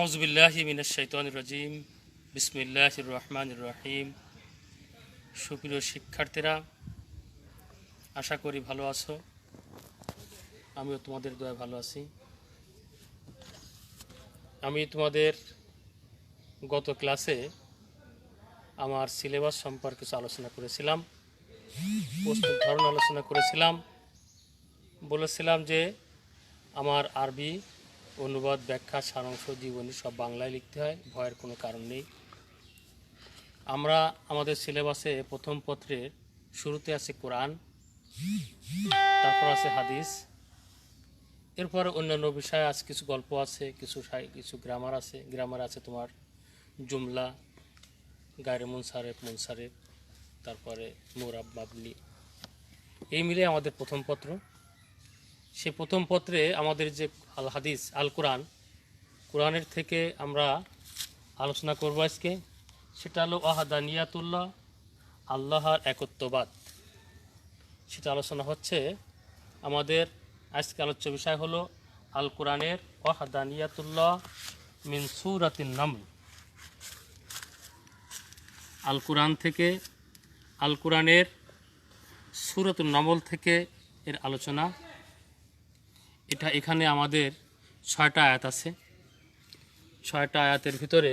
আউজবিল্লাহি মিনাশ শাইতানির রাজিম বিসমিল্লাহির রহমানির রহিম সুপ্রিয় শিক্ষার্থীরা, আশা করি ভালো আছো। আমিও তোমাদের দয়া ভালো আছি। আমি তোমাদের গত ক্লাসে আমার সিলেবাস সম্পর্কে কিছু আলোচনা করেছিলাম, প্রস্তুত ধরন আলোচনা করেছিলাম। বলেছিলাম যে আমার আরবি অনুবাদ, ব্যাখ্যা, সারাংশ, জীবনী সব বাংলায় লিখতে হয়, ভয়ের কোনো কারণ নেই। আমরা আমাদের সিলেবাসে প্রথম পত্রের শুরুতে আছে কোরআন, তারপর আছে হাদিস, এরপর অন্যান্য বিষয় আছে কিছু গল্প আছে, কিছু কিছু গ্রামার আছে। গ্রামার আছে তোমার জুমলা, গায়রে মুনসারেফ মুনসারেফ, তারপরে মোরাব বাবলি এই মিলে আমাদের প্রথম পত্র। সে প্রথম পত্রে আমাদের যে আল হাদিস আল কোরআন কোরআনের থেকে আমরা আলোচনা করব আজকে। সেটা হলো আহাদানিয়াতুল্লাহ আল্লাহর একত্ববাদ। সেটা আলোচনা হচ্ছে, আমাদের আজকে আলোচ্য বিষয় হলো আল কোরআনের ওয়াহাদানিয়াতুল্লাহ মিন সুরাতিন নাম আল কোরআন থেকে আল কোরআনের সুরাতুল নামল থেকে এর আলোচনা এটা এখানে আমাদের ছয়টা আয়াত আছে। ছয়টা আয়াতের ভিতরে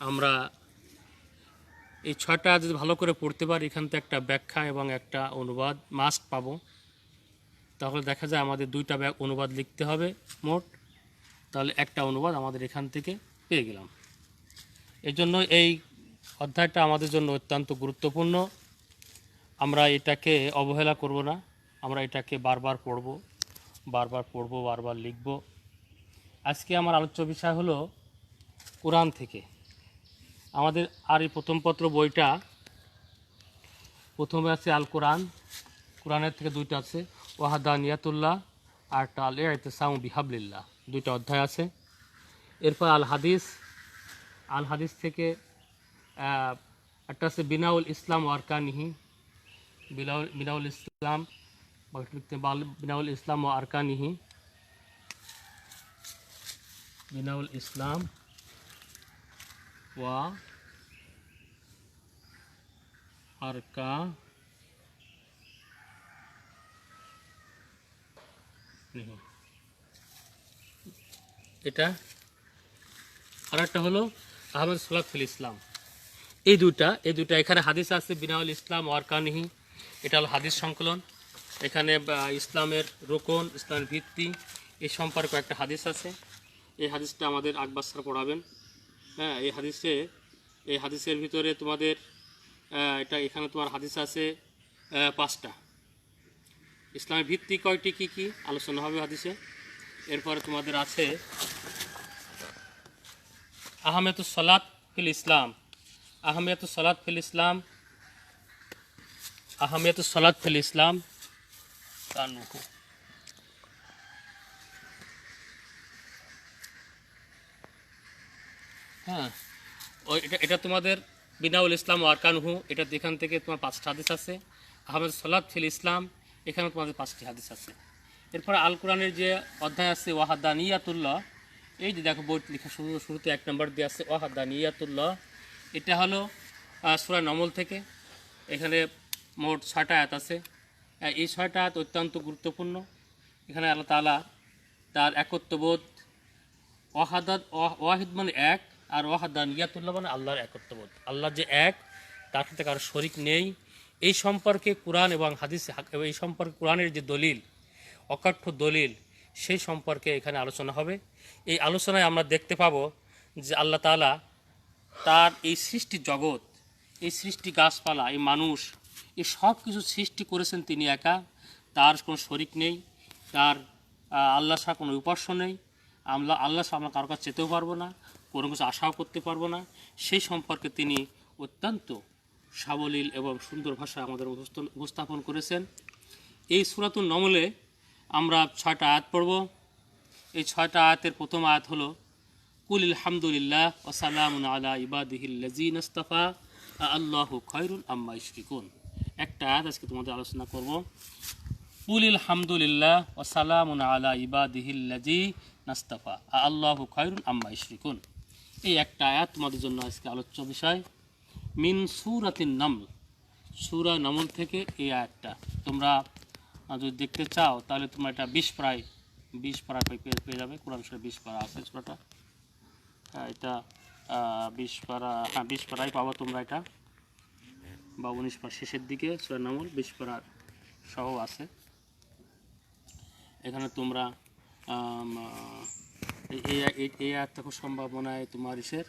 আমরা এই ছয়টা আয়াত যদি ভালো করে পড়তে পারি, এখান থেকে একটা ব্যাখ্যা এবং একটা অনুবাদ মাস্ট পাবো। তাহলে দেখা যায় আমাদের দুইটা অনুবাদ লিখতে হবে মোট। তাহলে একটা অনুবাদ আমাদের এখান থেকে পেয়ে গেলাম। এই জন্য এই অধ্যায়টা আমাদের জন্য অত্যন্ত গুরুত্বপূর্ণ। আমরা এটাকে অবহেলা করব না। আমরা এটাকে বারবার পড়ব। বারবার পড়ব, বারবার লিখব। আজকে আমার আলোচ্য বিষয় হলো কোরআন থেকে। আমাদের আর এই প্রথম পত্র বইটা, প্রথমে আছে আল কোরআন কোরআনের থেকে দুইটা আছে, ওয়াহাদা নিয়াতুল্লাহ আর টাল এতেসাম বিহাবলিল্লাহ। দুইটা অধ্যায় আছে। এরপর আল হাদিস আল হাদিস থেকে একটা আছে বিনাউল ইসলাম ওয়ারকানিহি। বিনাউল বিনাউল ইসলাম। বা লিখতে বাল- বিনাউল ইসলাম ও আরকানিহি বিনাউল ইসলাম ওয়া আরকা নিহি। এটা আর একটা হলো আহমেদ সোলাফিল ইসলাম। এই দুইটা এই দুইটা এখানে হাদিস আছে, বিনাউল ইসলাম ওয়ারকানিহি এটা হলো হাদিস সংকলন। এখানে ইসলামের রোকন, ইসলামের ভিত্তি এই সম্পর্কে একটা হাদিস আছে। এই হাদিসটা আমাদের আকবর স্যার পড়াবেন। হ্যাঁ এই হাদিসে, এই হাদিসের ভিতরে তোমাদের এটা এখানে তোমার হাদিস আছে পাঁচটা। ইসলামের ভিত্তি কয়টি, কি কি? আলোচনা হবে হাদিসে। এরপরে তোমাদের আছে, আহমেদুস সলাত ফিল ইসলাম। আহমিয়াতুস সলাত ফিল ইসলাম আহমিয়াতুস সলাত ফিল ইসলাম। কানুহু হ্যাঁ ওই এটা এটা তোমাদের বিনাউল ইসলাম ও আরকানহু এটা এখান থেকে তোমার পাঁচটা হাদিস আছে। আহমেদ সলাত ফিল ইসলাম এখানে তোমাদের পাঁচটি হাদিস আছে। এরপর আল কোরআনের যে অধ্যায় আছে, ওয়াহাদানিয়াতুল্লাহ, এই যে দেখো বই লেখা শুরু, শুরুতে এক নম্বর দিয়ে আছে, ওয়াহাদানিয়াতুল্লাহ। এটা হলো সুরা নমল থেকে, এখানে মোট ছয়টা আয়াত আছে। আহ, এই ছয়টা অত্যন্ত গুরুত্বপূর্ণ। এখানে আল্লাহ তালা তার একত্ববোধ ওয়াহাদাত ওয়া- ওয়াহিদ মানে এক আর ওয়াহাদান ইয়াতুল্লাহ মানে আল্লাহর একত্ববোধ। আল্লাহ যে এক তার সাথে কারও শরিক নেই। এই সম্পর্কে কোরআন এবং হাদিস এই সম্পর্কে কোরআনের যে দলিল অকাঠ্য দলিল সেই সম্পর্কে এখানে আলোচনা হবে। এই আলোচনায় আমরা দেখতে পাবো যে আল্লাহ তাআলা তার এই সৃষ্টি জগৎ এই সৃষ্টি গাছপালা এই মানুষ এই সব কিছু সৃষ্টি করেছেন তিনি একা। তার কোনো শরিক নেই, তার আল্লাহ ছাড়া কোনো উপাস্য নেই। আমরা, আল্লাহ আমরা কারও কাছে যেতেও পারব না, কোনো কিছু আশাও করতে পারব না। সেই সম্পর্কে তিনি অত্যন্ত সাবলীল এবং সুন্দর ভাষায় আমাদের উপস্থাপন করেছেন। এই সুরাতুল নমলে আমরা ছয়টা আয়াত পড়ব। এই ছয়টা আয়াতের প্রথম আয়াত হলো, কুল আলহামদুলিল্লাহ ওসালাম আলা ইবাদিহিল্লাজিন আল্লাহ খয়রুল আম্মা ইশরিকুন একটা আয়াত আজকে তোমাদের আলোচনা করব। কুলিল হামদুলিল্লাহ ও সালামুন আলা ইবাদিহিল্লাজি নাস্তাফা। আল্লাহ খয়রুল আম্মা ইশরিকুন। এই একটা আয়াত তোমাদের জন্য আজকে আলোচ্য বিষয়। মিন সুরাতিন নামল। সুরা নামল থেকে এই আয়াতটা। তোমরা যদি দেখতে চাও, তাহলে তোমরা এটা বিশ প্রায়, বিশ পারা পেয়ে পেয়ে যাবে। কোরআন শরীফ বিশ পারা আছে সুরাটা। এটা বিশ পারা হ্যাঁ বিশ পাড়ায় পাবো তোমরা এটা। বা উনিশ পার শেষের দিকে সুরা নামল বিশ পাড়ার সহ আছে। এখানে তোমরা এই- আয়াতটা খুব সম্ভাবনায় তোমার ইসের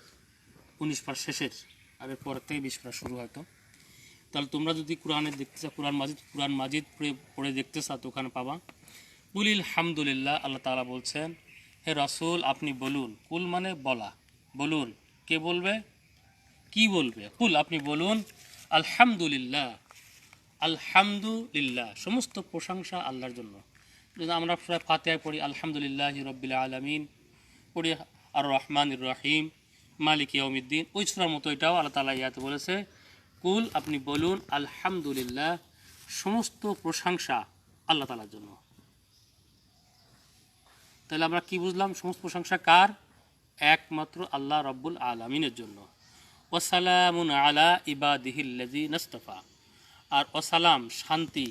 উনিশ পার শেষের, আর পর থেকে বিশ পার শুরু হয়তো তাহলে তোমরা যদি কোরআনে দেখতে চাও, কোরআন মাজিদ কোরআন মাজিদ পড়ে দেখতে চাও তো ওখানে পাবা। কুলিল হামদুলিল্লাহ, আল্লাহ তাআলা বলছেন, হে রাসূল, আপনি বলুন, কুল মানে বলা, বলুন, কে বলবে? কি বলবে? কুল, আপনি বলুন আলহামদুলিল্লাহ আলহামদুলিল্লাহ, সমস্ত প্রশংসা আল্লাহর জন্য। যদি আমরা প্রায় ফাতেহায় পড়ি, আলহামদুলিল্লাহ রব্বিল আলমিন, পড়ি আর রহমান রহিম মালিক ইয়মিদ্দিন ওই সুরার মতো এটাও আল্লাহ তালা ইয়াতে বলেছে, কুল আপনি বলুন, আলহামদুলিল্লাহ, সমস্ত প্রশংসা আল্লাহ তালার জন্য। তাহলে আমরা কি বুঝলাম? সমস্ত প্রশংসা কার? একমাত্র আল্লাহ রব্বুল আলমিনের জন্য। ওসালামুন আলা ইবাদিহিল্লাজি নস্তফা। আর ওসালাম শান্তি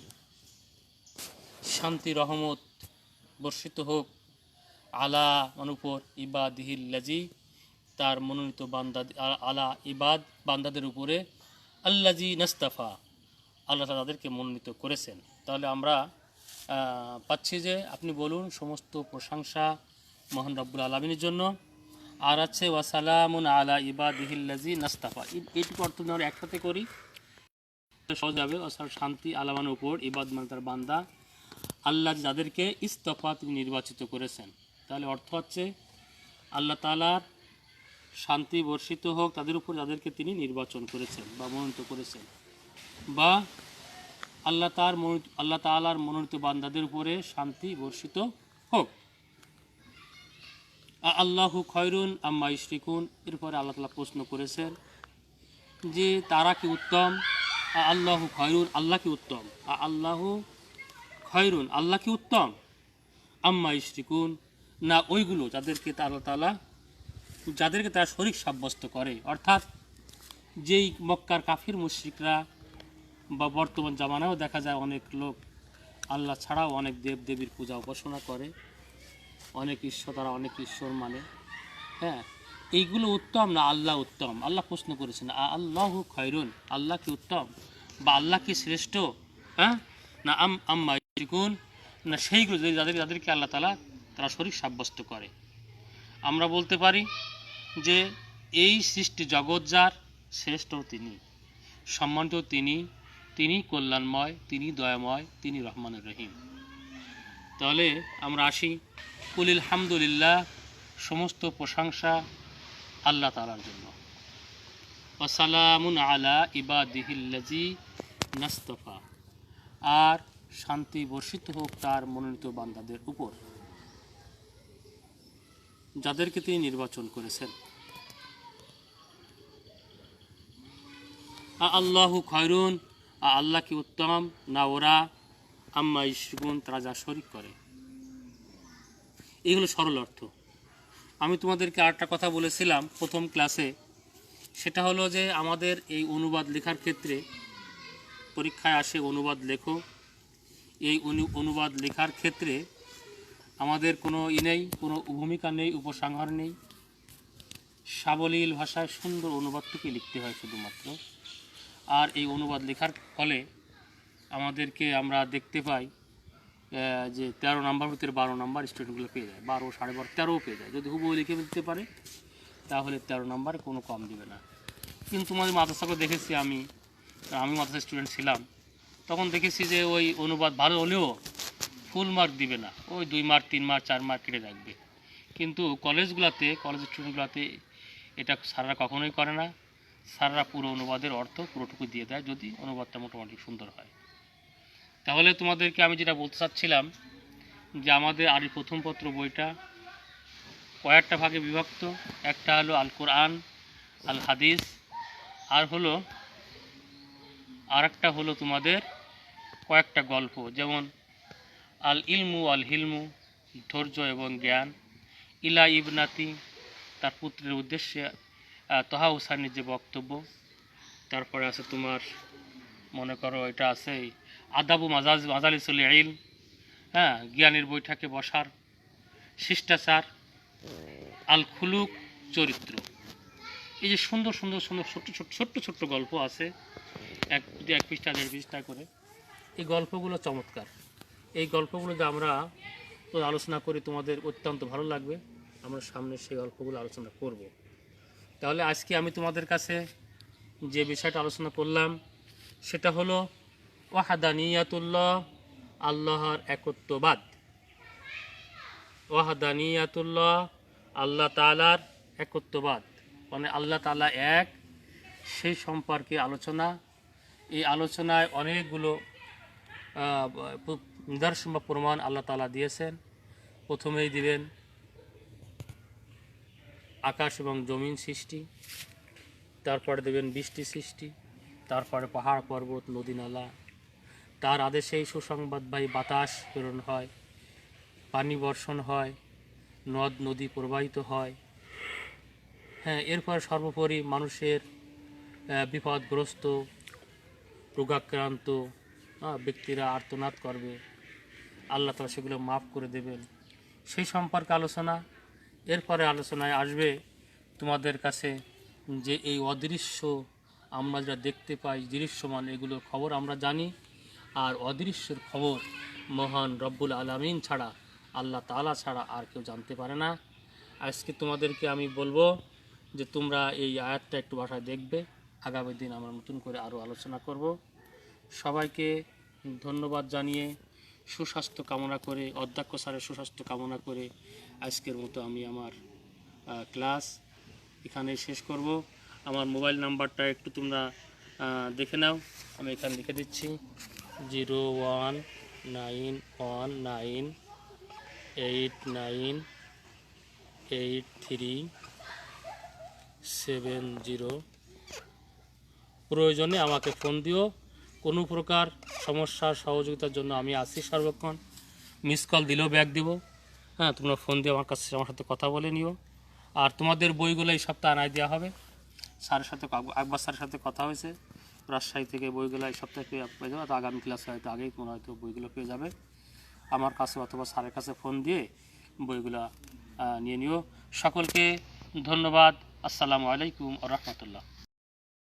শান্তি, রহমত বর্ষিত হোক আলা অনুপর ইবাদিহিল্লাজি তার মনোনীত বান্দা, আলা ইবাদ, বান্দাদের উপরে আল্লাজি নস্তফা। আল্লাহ তাদেরকে মনোনীত করেছেন। তাহলে আমরা পাচ্ছি যে আপনি বলুন সমস্ত প্রশংসা মোহন রব্বুল আলমিনের জন্য। আর আছে, ওয়াসালামুন আলা ইবাদিহিল্লাজি নাস্তাফা। এই- এইটুকু অর্থ আমরা একসাথে করি সহজ হবে। অর্থাৎ শান্তি আলামানের উপর ইবাদ মানে তার বান্দা। আল্লাহ যাদেরকে ইস্তফা তিনি নির্বাচিত করেছেন। তাহলে অর্থ হচ্ছে, আল্লাহ তালার শান্তি বর্ষিত হোক, তাদের উপর যাদেরকে তিনি নির্বাচন করেছেন বা মনোনীত করেছেন। বা আল্লাহ তার মনোনীত, আল্লাহ তালার মনোনীত বান্দাদের উপরে শান্তি বর্ষিত হোক। আল্লাহু খয়রুন আম্মা ইশরিকুন। এরপরে আল্লাহ তালা প্রশ্ন করেছেন যে, তারা কি উত্তম? আল্লাহু খয়রুন, আল্লাহ কি উত্তম? আল্লাহু খয়রুন, আল্লাহ কি উত্তম? আম্মা ইশরিকুন। না, ওইগুলো যাদেরকে আল্লাহ তালা যাদেরকে তারা শরিক সাব্যস্ত করে। অর্থাৎ যেই মক্কার কাফির মুশ্রিকরা বা বর্তমান জামানায়ও দেখা যায় অনেক লোক আল্লাহ ছাড়াও অনেক দেব দেবীর পূজা উপাসনা করে। অনেক ঈশ্বর, তারা অনেক ঈশ্বর মানে। হ্যাঁ এইগুলো উত্তম না আল্লাহ উত্তম? আল্লাহ প্রশ্ন করেছেন আল্লাহ খয়রুন? আল্লাহ কি উত্তম? বা আল্লাহ কি শ্রেষ্ঠ? হ্যাঁ না আম, আম্মা ইশরিকুন? না সেইগুলো যাদের, যাদেরকে আল্লাহ তালা তারা শরীর সাব্যস্ত করে। আমরা বলতে পারি যে এই সৃষ্টি জগৎ যার, শ্রেষ্ঠ তিনি। সম্মানিত তিনি তিনি কল্যাণময়, তিনি দয়াময়, তিনি রহমানুর রহিম। তাহলে আমরা আসি কুলিল হামদুলিল্লাহ সমস্ত প্রশংসা আল্লাহ তালার জন্য। ওসালামুন আলা ইবাদিহিল্লাজি নাস্তফা। আর শান্তি বর্ষিত হোক তার মনোনীত বান্দাদের উপর, যাদেরকে তিনি নির্বাচন করেছেন। আল্লাহু খয়রুন আল্লাহ কি উত্তম, না ওরা আম্মা ইশগুন তারা যা শরিক করে। এই হলো সরল অর্থ। আমি তোমাদেরকে আরেকটা কথা বলেছিলাম প্রথম ক্লাসে সেটা হলো যে আমাদের এই অনুবাদ লেখার ক্ষেত্রে পরীক্ষায় আসে অনুবাদ লেখো। এই অনুবাদ লেখার ক্ষেত্রে আমাদের কোনো ই নেই, কোনো ভূমিকা নেই, উপসংহার নেই। সাবলীল ভাষায় সুন্দর অনুবাদটুকু লিখতে হয় শুধুমাত্র। আর এই অনুবাদ লেখার ফলে আমাদেরকে আমরা দেখতে পাই যে তেরো নাম্বার ভিতরে বারো নাম্বার স্টুডেন্টগুলো পেয়ে যায়। বারো, সাড়ে বারো, তেরোও পেয়ে যায়। যদি হুবহু লিখে দিতে পারে, তাহলে তেরো নাম্বার কোনো কম দিবে না। কিন্তু তোমাদের মাদ্রাসাকে দেখেছি আমি আমি মাদ্রাসা স্টুডেন্ট ছিলাম, তখন দেখেছি যে ওই অনুবাদ ভালো হলেও ফুল মার্ক দিবে না। ওই দুই মার্ক তিন মার্ক চার মার্ক কেটে রাখবে। কিন্তু কলেজগুলোতে কলেজ স্টুডেন্টগুলোতে এটা স্যাররা কখনোই করে না। স্যাররা পুরো অনুবাদের অর্থ পুরোটুকু দিয়ে দেয়, যদি অনুবাদটা মোটামুটি সুন্দর হয়। তাহলে তোমাদেরকে আমি যেটা বলতে চাচ্ছিলাম যে আমাদের আরি প্রথম পত্র বইটা কয়েকটা ভাগে বিভক্ত। একটা হলো আল কোরআন আল হাদিস আর হলো আর একটা হলো তোমাদের কয়েকটা গল্প, যেমন আল ইলমু আল হিলমু ধৈর্য এবং জ্ঞান, ইলা ইবনাতি, তার পুত্রের উদ্দেশ্যে তহা হুসানির যে বক্তব্য। তারপরে আছে তোমার, মনে করো এটা আছে এই আদাবু মাজাজ, মাজালিসুল ইল হ্যাঁ জ্ঞানের বৈঠকে বসার, শিষ্টাচার আল খুলুক চরিত্র। এই যে সুন্দর সুন্দর সুন্দর, ছোট্ট ছোট্ট ছোট্ট ছোট্ট গল্প আছে। এক এক পৃষ্ঠা, দেড় পৃষ্ঠা করে। এই গল্পগুলো চমৎকার। এই গল্পগুলো যে আমরা আলোচনা করি, তোমাদের অত্যন্ত ভালো লাগবে। আমরা সামনে সেই গল্পগুলো আলোচনা করব। তাহলে আজকে আমি তোমাদের কাছে যে বিষয়টা আলোচনা করলাম, সেটা হলো ওয়াহাদানিয়াতুল্লাহ, আল্লাহর একত্ববাদ। ওয়াহাদানিয়াতুল্লাহ, আল্লাহ তালার একত্ববাদ। মানে আল্লাহ তালা এক, সেই সম্পর্কে আলোচনা। এই আলোচনায় অনেকগুলো নিদর্শন বা প্রমাণ আল্লাহ তালা দিয়েছেন। প্রথমেই দিবেন আকাশ এবং জমিন সৃষ্টি, তারপরে দেবেন বৃষ্টি সৃষ্টি, তারপরে পাহাড় পর্বত, নদী, নালা তার আদেশেই সুসংবাদবাহী বাতাস প্রেরণ হয়, পানি বর্ষণ হয়, নদ, নদী প্রবাহিত হয়। হ্যাঁ এরপর সর্বোপরি মানুষের বিপদগ্রস্ত, রোগাক্রান্ত ব্যক্তিরা আর্তনাদ করবে। আল্লাহ তালা সেগুলো মাফ করে দেবেন। সেই সম্পর্কে আলোচনা এরপরে আলোচনায় আসবে তোমাদের কাছে যে এই অদৃশ্য আমরা যা দেখতে পাই, দৃশ্যমান, এগুলোর খবর আমরা জানি। আর অদৃশ্যের খবর মহান রব্বুল আলমিন ছাড়া, আল্লাহ তালা ছাড়া আর কেউ জানতে পারে না। আজকে তোমাদেরকে আমি বলব যে তোমরা এই আয়াতটা একটু বাসায় দেখবে। আগামী দিন আমরা নতুন করে আরও আলোচনা করব। সবাইকে ধন্যবাদ জানিয়ে সুস্বাস্থ্য কামনা করে, অধ্যক্ষ স্যারের সুস্বাস্থ্য কামনা করে আজকের মতো আমি আমার ক্লাস এখানে শেষ করব। আমার মোবাইল নাম্বারটা একটু তোমরা দেখে নাও। আমি এখানে লিখে দিচ্ছি। Zero one nine one nine eight nine eight three seven zero. প্রয়োজনে আমাকে ফোন দিও। কোনো প্রকার সমস্যার সহযোগিতার জন্য আমি আছি সর্বক্ষণ। মিস কল দিলেও ব্যাক দিব। হ্যাঁ তোমরা ফোন দিয়ে আমার কাছে, আমার সাথে কথা বলে নিও। আর তোমাদের বইগুলো এই সপ্তাহে আনায় দেওয়া হবে। স্যারের সাথে আকবর স্যারের সাথে কথা হয়েছে। রাজশাহী থেকে বইগুলো এই সপ্তাহে পেয়ে পেয়ে যাবে। তো আগামী ক্লাসে হয়তো আগেই তোমরা হয়তো বইগুলো পেয়ে যাবে। আমার কাছে অথবা স্যারের কাছে ফোন দিয়ে বইগুলো নিয়ে নিও। সকলকে ধন্যবাদ। আসসালামু আলাইকুম রহমতুল্লাহ।